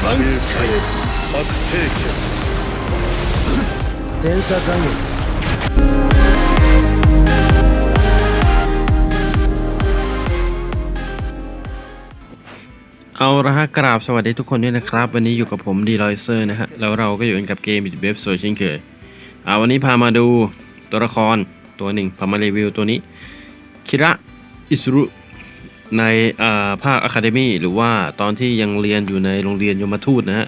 周回白帝家天差残月 เอาละฮะกราบสวัสดีทุกคนด้วยนะครับ วันนี้อยู่กับผมดีลอยเซอร์นะฮะแล้วเราก็อยู่กันกับเกมบิดเว็บโซเช่นเคยอ่าวันนี้พามาดูตัวละครตัวหนึ่งพามารีวิวตัวนี้คิระอิสุรุ ในภาคอะคาเดมีหรือว่าตอนที่ยังเรียนอยู่ในโรงเรียนยมทูตนะฮะ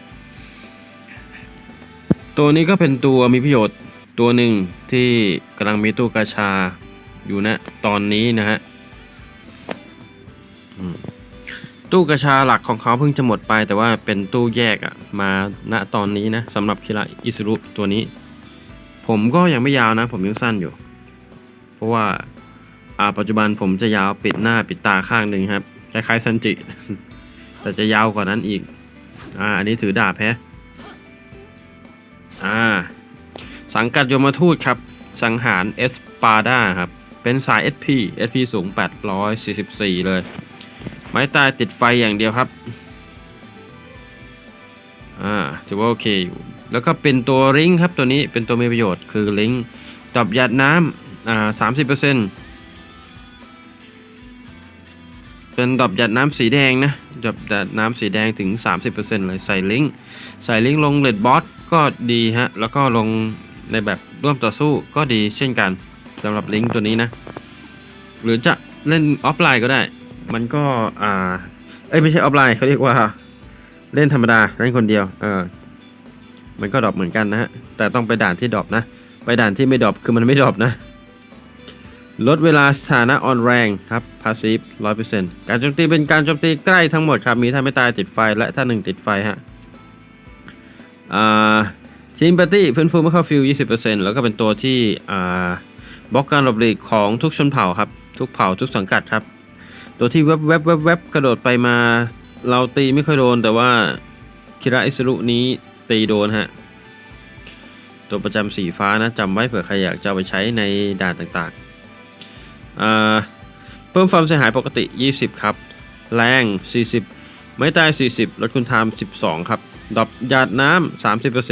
ตัวนี้ก็เป็นตัวมีประโยชน์ตัวหนึ่งที่กำลังมีตู้กาชาอยู่นะตอนนี้นะฮะตู้กระชาหลักของเขาเพิ่งจะหมดไปแต่ว่าเป็นตู้แยกอะมาณตอนนี้นะสำหรับคิระอิสุรุตัวนี้ ผมก็ยังไม่ยาวนะ ผมยังสั้นอยู่ เพราะว่า อ่าปัจจุบันผมจะยาวปิดหน้าปิดตาข้างหนึ่งครับคล้ายๆซันจิ แต่จะยาวกว่านั้นอีก อ่า อันนี้ถือดาบแฮะอ่า สังกัดยมทูตครับ สังหารเอสปาดาครับ เป็นสาย SP SP สูง 844 เลย ไม้ตายติดไฟอย่างเดียวครับ อ่าถือว่าโอเคอยู่ แล้วก็เป็นตัวลิงครับตัวนี้เป็นตัวมีประโยชน์คือลิงก์ตอบหยัดน้ำอ่าสามสิบเปอร์เซ็นต์ เป็นดอบหยัดน้ำสีแดงนะดอบหยัดน้ำสีแดงถึง 30%เลยใส่ลิงก์ใส่ลิงก์ลงเลดบอสก็ดีฮะ แล้วก็ลงในแบบร่วมต่อสู้ก็ดีเช่นกันสำหรับลิงก์ตัวนี้นะ หรือจะเล่นออฟไลน์ก็ได้ มันก็อ่า เอ้ยไม่ใช่ออฟไลน์เขาเรียกว่าเล่นธรรมดาเล่นคนเดียวเออมันก็ดรอปเหมือนกันนะฮะแต่ต้องไปด่านที่ดรอปนะ ไปด่านที่ไม่ดรอปคือมันไม่ดรอปนะ ลดเวลาสถานะอ่อนแรงครับพาสซีฟร้อยเปอร์เซ็นต์การโจมตีเป็นการโจมตีใกล้ทั้งหมดครับ มีท่าไม่ตายติดไฟและท่าหนึ่งติดไฟฮะทีมปาร์ตี้ฟื้นฟูเมื่อเข้าฟิล20%แล้วก็เป็นตัวที่บล็อกการหลบหลีกของทุกชนเผ่าครับ ทุกเผ่าทุกสังกัดครับ ตัวที่แวบแวบแวบแวบกระโดดไปมา เราตีไม่ค่อยโดนแต่ว่าคิระอิสรุนี้ตีโดนฮะ ตัวประจำสีฟ้านะจำไว้เผื่อใครอยากจะเอาไปใช้ในด่านต่าง เพิ่มความเสียหายปกติ 20 ครับ แรง 40 ไม่ตาย 40 ลดคุณทาม12 ครับดรอปหยาดน้ำ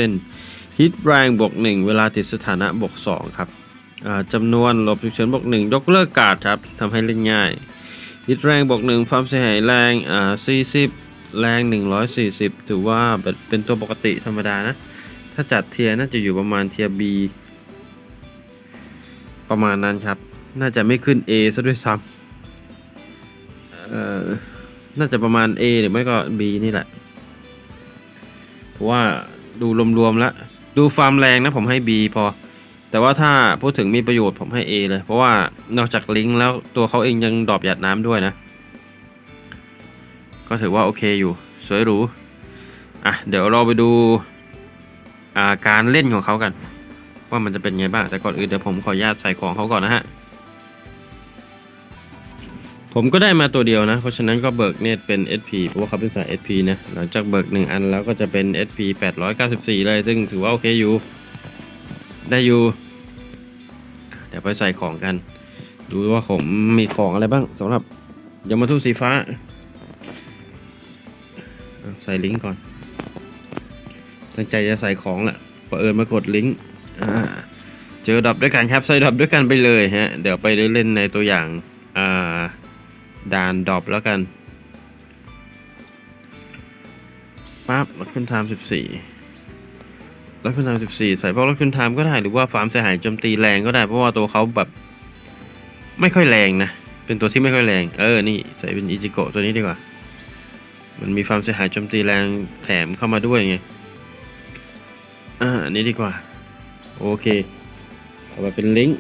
30%ฮิตแรงบวก 1 เวลาติดสถานะบวก 2 ครับจำนวนหลบฉุกเฉินบวก 1 ยกเลิกการ์ดครับทำให้เล่นง่ายฮิตแรงบวกหนึ่งความเสียหายแรงอ่า40 แรง 140 ถือว่าเป็นตัวปกติธรรมดานะ ถ้าจัดเทียร์น่าจะอยู่ประมาณเทียร์ B ประมาณนั้นครับ น่าจะไม่ขึ้น A ซะด้วยซ้ำเอ่อ น่าจะประมาณ A หรือไม่ก็ B นี่แหละ เพราะว่าดูรวมๆแล้ว ดูฟาร์มแรงนะผมให้ B พอ แต่ว่าถ้าพูดถึงมีประโยชน์ผมให้ A เลย เพราะว่านอกจากลิงก์แล้วตัวเขาเองยังดอปหยาดน้ำด้วยนะ ก็ถือว่าโอเคอยู่ สวยหรู อะ เดี๋ยวเราไปดูอาการเล่นของเขากัน ว่ามันจะเป็นไงบ้าง แต่ก่อนอื่นเดี๋ยวผมขออนุญาตใส่ของเขาก่อนนะฮะ ผมก็ได้มาตัวเดียวนะ เพราะฉะนั้นก็เบิกเนตเป็น SP เพราะว่าเขาเป็นสาย SP นะ หลังจากเบิก 1 อันแล้วก็จะเป็น SP 894 เลย ซึ่งถือว่าโอเคอยู่ ได้อยู่ เดี๋ยวไปใส่ของกัน ดูว่าผมมีของอะไรบ้างสำหรับยามาทูสีฟ้า ใส่ลิงก์ก่อน ตั้งใจจะใส่ของแหละพอเอิญมากดลิงก์เจอดับด้วยกันครับ ใส่ดับด้วยกันไปเลยฮะ เดี๋ยวไปเล่นในตัวอย่างอ่า ด่านดรอปแล้วกันปั๊บลดขึ้นไทม์สิบสี่ลดคุณไทม์14ใส่พวกลดคุณไทม์ก็ได้หรือว่าฟาร์มเสียหายโจมตีแรงก็ได้เพราะว่าตัวเขาแบบ ไม่ค่อยแรงนะ เป็นตัวที่ไม่ค่อยแรง เออ นี่ใส่เป็นอิจิโกะตัวนี้ดีกว่า มันมีฟาร์มเสียหายโจมตีแรงแถมเข้ามาด้วยไง อ่าอันนี้ดีกว่า โอเคเอามาเป็นลิงก์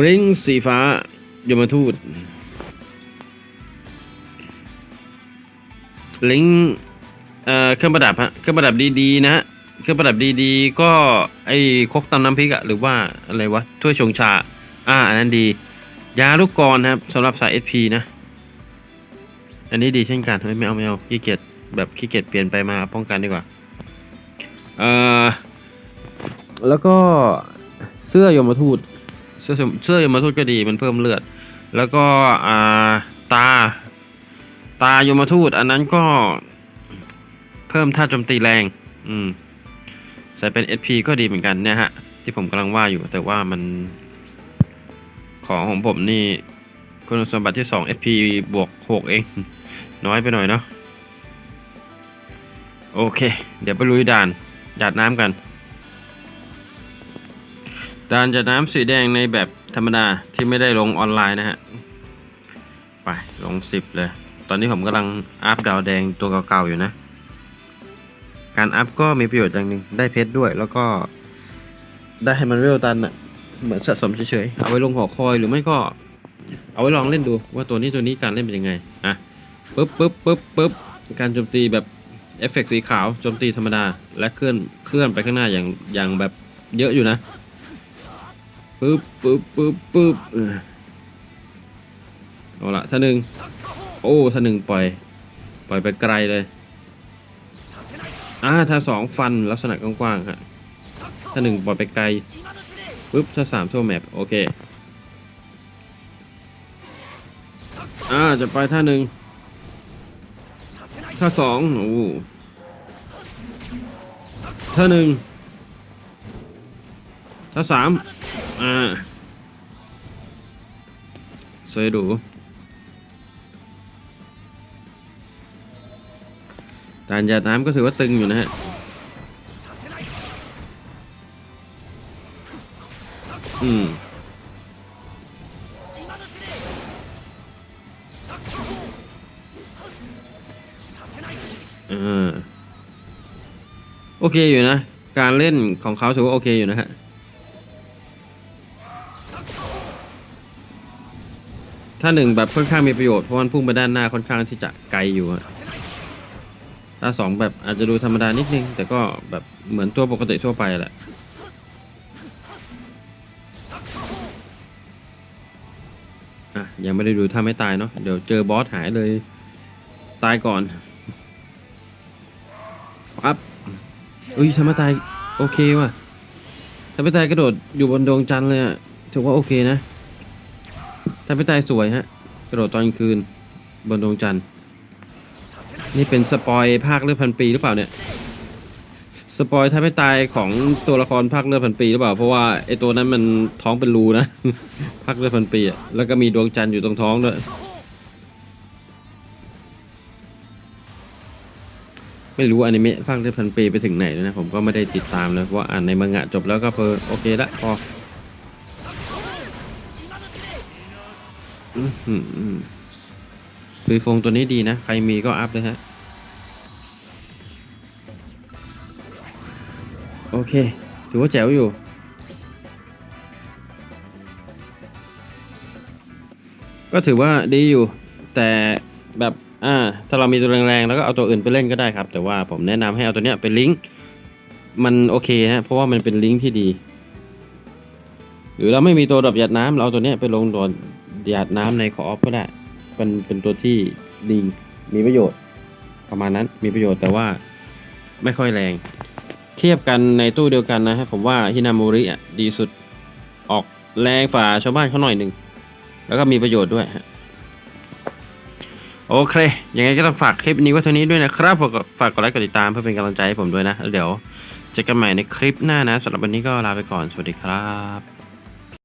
ลิงสีฟ้ายมทูตลิงเอ่อเครื่องประดับฮะเครื่องประดับดีๆนะฮะเครื่องประดับดีๆ ก็ไอ้คกตำน้ำพริกอะหรือว่าอะไรวะถ้วยชงชา อ่าอันนั้นดี ยาลูกกรครับสำหรับสาย SP นะ อันนี้ดีเช่นกันไม่เอาไม่เอาขี้เกียจแบบขี้เกียจเปลี่ยนไปมาป้องกันดีกว่าเอ่อแล้วก็เสื้อยมทูต เสื้อเสื้อยมทูตก็ดีมันเพิ่มเลือด แล้วก็อ่าตา ตายมทูตอันนั้นก็เพิ่มท่าโจมตีแรง อืมใส่เป็น SP ก็ดีเหมือนกันเนี่ยฮะ ที่ผมกำลังว่าอยู่แต่ว่ามัน ของของผมนี่คุณสมบัติที่ 2 SP บวก 6 เอง น้อยไปหน่อยเนาะโอเค เดี๋ยวไปลุยด่านหยาดน้ำกัน ด่านหยาดน้ำสีแดงในแบบธรรมดาที่ไม่ได้ลงออนไลน์นะฮะ ไปลง 10 เลย ตอนนี้ผมกำลังอัพดาวแดงตัวเก่าๆอยู่นะ การอัพก็มีประโยชน์อย่างหนึ่งได้เพชรด้วย แล้วก็ได้ให้มันเวลตันอะเหมือนสะสมเฉยๆ เอาไว้ลงหอคอยหรือไม่ก็ เอาไว้ลองเล่นดูว่าตัวนี้ตัวนี้การเล่นเป็นยังไงอะปึ๊บปึ๊บปึ๊บปึ๊บการโจมตีแบบเอฟเฟกต์สีขาวโจมตีธรรมดา และเคลื่อนเคลื่อนไปข้างหน้าอย่างอย่างแบบเยอะอยู่นะ ปึ๊บปึ๊บปึ๊บปึ๊บเอาละท่าหนึ่งโอ้ท่าหนึ่งปล่อย ปล่อยไปไกลเลยอ่าท่าสองฟันลักษณะกว้างๆฮะท่าหนึ่งปล่อยไปไกลปึ๊บท่าสามทั่วแมปโอเคอ่าจะไปท่าหนึ่งท่าสองโอ้ท่าหนึ่งท่าสาม อ่าเซยดูการหยาน้ำก็ถือว่าตึงอยู่นะฮะอืมอ่าโอเคอยู่นะ การเล่นของเขาถือว่าโอเคอยู่นะฮะ ถ้าหนึ่งแบบค่อนข้างมีประโยชน์เพราะมันพุ่งไปด้านหน้าค่อนข้างที่จะไกลอยู่อะถ้าสองแบบอาจจะดูธรรมดานิดนึง แต่ก็แบบเหมือนตัวปกติทั่วไปแหละอะยังไม่ได้ดูถ้าไม่ตายเนาะเดี๋ยวเจอบอสหายเลยตายก่อนปั๊บเอ้ยทำไมตายโอเคว่ะทำไมตายกระโดดอยู่บนดวงจันทร์เลยอะถือว่าโอเคนะ ทำไมตายสวยฮะ กระโดดตอนกลางคืน บนดวงจันทร์ นี่เป็นสปอยภาคเลือดพันปีหรือเปล่าเนี่ย สปอยถ้าไม่ตายของตัวละครภาคเลือดพันปีหรือเปล่า เพราะว่าไอตัวนั้นมันท้องเป็นรูนะ ภาคเลือดพันปีอะแล้วก็มีดวงจันทร์อยู่ตรงท้องด้วย ไม่รู้อนิเมะภาคเลือดพันปีไปถึงไหนแล้วนะ ผมก็ไม่ได้ติดตามเลยเพราะว่าอ่านในมังงะจบแล้วก็เพอโอเคละพอ อือหือคือฟงตัวนี้ดีนะ ใครมีก็อัพเลยฮะ โอเค ถือว่าแจ๋วอยู่ ก็ถือว่าดีอยู่ แต่แบบอ่าถ้าเรามีตัวแรงๆ แล้วก็เอาตัวอื่นไปเล่นก็ได้ครับ แต่ว่าผมแนะนำให้เอาตัวเนี้ยเป็นลิงก์มันโอเคฮะเพราะว่ามันเป็นลิงก์ที่ดี หรือเราไม่มีตัวดับหยาดน้ำเราเอาตัวเนี้ยไปลงตัว หยาดน้ำในคออฟก็ได้เป็นเป็นตัวที่ดีมีประโยชน์ ประมาณนั้นมีประโยชน์แต่ว่าไม่ค่อยแรง เทียบกันในตู้เดียวกันนะฮะผมว่าฮินามูริอะดีสุดออกแรงฝ่าชาวบ้านเขาหน่อยหนึ่งแล้วก็มีประโยชน์ด้วยฮะโอเค ยังไงก็ต้องฝากคลิปนี้ไว้เท่านี้ด้วยนะครับฝากกดฝากกดไลค์กดติดตามเพื่อเป็นกำลังใจให้ผมด้วยนะแล้วเดี๋ยวเจอกันใหม่ในคลิปหน้านะสำหรับวันนี้ก็ลาไปก่อน สวัสดีครับ